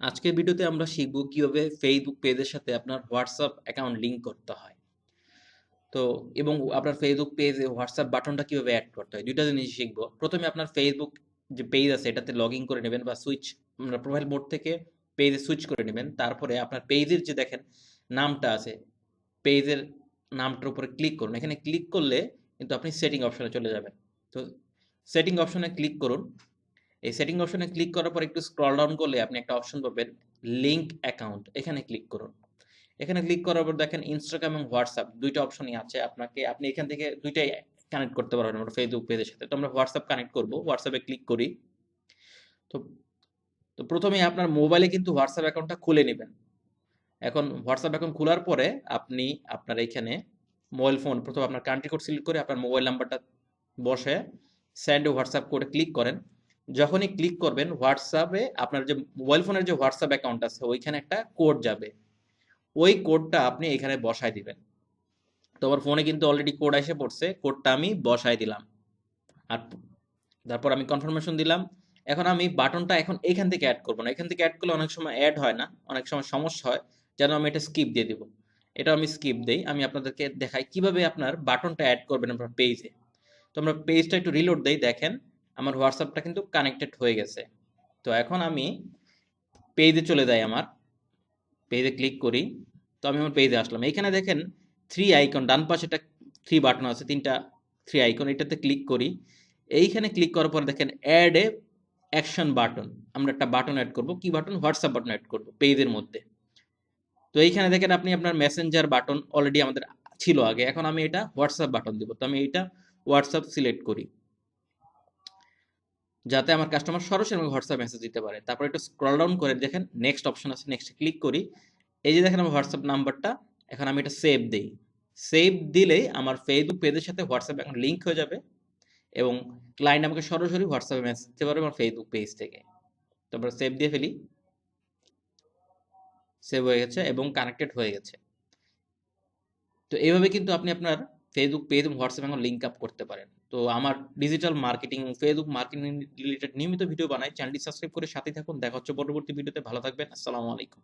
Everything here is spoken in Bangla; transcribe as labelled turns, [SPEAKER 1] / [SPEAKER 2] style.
[SPEAKER 1] আজকের ভিডিওতে আমরা শিখব কীভাবে ফেসবুক পেজের সাথে আপনার হোয়াটসঅ্যাপ অ্যাকাউন্ট লিংক করতে হয়। তো, এবং আপনার ফেসবুক পেজে হোয়াটসঅ্যাপ বাটনটা কীভাবে অ্যাড করতে হয়, দুইটা জিনিস শিখব। প্রথমে আপনার ফেসবুক যে পেজ আছে, এটাতে লগ ইন করে নেবেন বা সুইচ প্রোফাইল মোড থেকে পেজে সুইচ করে নেবেন। তারপরে আপনার পেজের যে দেখেন নামটা আছে পেজের নামটার উপরে ক্লিক করুন। এখানে ক্লিক করলে কিন্তু আপনি সেটিং অপশনে চলে যাবেন। তো সেটিং অপশনে ক্লিক করুন। এই সেটিং অপশনে ক্লিক করার পর একটু স্ক্রল ডাউন করলে আপনি একটা অপশন পাবেন লিঙ্ক অ্যাকাউন্ট এখানে ক্লিক করুন। এখানে ক্লিক করার পর দেখেন ইনস্টাগ্রাম এবং হোয়াটসঅ্যাপ দুইটা অপশনই আছে আপনাকে, আপনি এখান থেকে দুইটাই কানেক্ট করতে পারবেন আমরা ফেসবুক পেজের সাথে। তো আমরা হোয়াটসঅ্যাপ কানেক্ট করব হোয়াটসঅ্যাপে ক্লিক করি। তো তো প্রথমে আপনার মোবাইলে কিন্তু হোয়াটসঅ্যাপ অ্যাকাউন্টটা খুলে নেবেন। এখন হোয়াটসঅ্যাপ অ্যাকাউন্ট খোলার পরে আপনি আপনার এখানে মোবাইল ফোন প্রথমে আপনার কান্ট্রি কোড সিলেক্ট করে আপনার মোবাইল নাম্বারটা বসে স্যান্ড হোয়াটসঅ্যাপ কোডে ক্লিক করেন। যখনই ক্লিক করবেন হোয়াটসঅ্যাপে আপনার যে মোবাইল ফোনের যে হোয়াটসঅ্যাপ অ্যাকাউন্ট আছে, ওইখানে একটা কোড যাবে। ওই কোডটা আপনি এখানে বসায় দিবেন। তো আমার ফোনে কিন্তু অলরেডি কোড এসে পড়ছে কোডটা আমি বসায় দিলাম। আর তারপর আমি কনফার্মেশন দিলাম। এখন আমি বাটনটা এখন এখান থেকে অ্যাড করব না। এখান থেকে অ্যাড করলে অনেক সময় অ্যাড হয় না, অনেক সময় সমস্যা হয়, যেন আমি এটা স্কিপ দিয়ে দিব। এটা আমি স্কিপ দেই। আমি আপনাদেরকে দেখাই কীভাবে আপনার বাটনটা অ্যাড করবেন আপনার পেজে তো আমরা পেজটা একটু রিলোড দেই, দেখেন। আমার হোয়াটসঅ্যাপটা কিন্তু কানেক্টেড হয়ে গেছে। তো এখন আমি পেজে চলে যাই আমার। পেজে ক্লিক করি। তো আমি আমার পেজে আসলাম। এইখানে দেখেন থ্রি আইকন ডান পাশে একটা থ্রি বাটন আছে, তিনটা থ্রি আইকন এটাতে ক্লিক করি। এইখানে ক্লিক করার পর দেখেন অ্যাড এ অ্যাকশন বাটন আমরা একটা বাটন অ্যাড করব। কি বাটন হোয়াটসঅ্যাপ বাটন অ্যাড করব পেজের মধ্যে। তো এইখানে দেখেন আপনি আপনার মেসেঞ্জার বাটন অলরেডি আমাদের ছিল আগে। এখন আমি এটা হোয়াটসঅ্যাপ বাটন দিব। তো আমি এটা হোয়াটসঅ্যাপ সিলেক্ট করি। যাতে আমার কাস্টমার সরাসরি আমাকে হোয়াটসঅ্যাপ মেসেজ দিতে পারে। তারপর একটু স্ক্রল ডাউন করে দেখেন নেক্সট অপশন আছে নেক্সটে ক্লিক করি। এই যে দেখেন আমার হোয়াটসঅ্যাপ নাম্বারটা এখন আমি এটা সেভ দিই। সেভ দিলেই আমার ফেসবুক পেজের সাথে হোয়াটসঅ্যাপ এখন লিঙ্ক হয়ে যাবে এবং ক্লায়েন্ট আমাকে সরাসরি হোয়াটসঅ্যাপে মেসেজ দিতে পারবে আমার ফেসবুক পেজ থেকে। তারপর সেভ দিয়ে ফেলি। সেভ হয়ে গেছে এবং কানেক্টেড হয়ে গেছে। তো এইভাবে কিন্তু আপনি আপনার ফেসবুক পেজ এবং হোয়াটসঅ্যাপ এখন লিঙ্ক আপ করতে পারেন। তো আমার ডিজিটাল মার্কেটিং এবং ফেসবুক মার্কেটিং রিলেটেড নিয়মিত ভিডিও বানাই। চ্যানেলটি সাবস্ক্রাইব করে সাথে থাকুন। দেখা হচ্ছে পরবর্তী ভিডিওতে ভালো থাকবেন। আসসালামু আলাইকুম।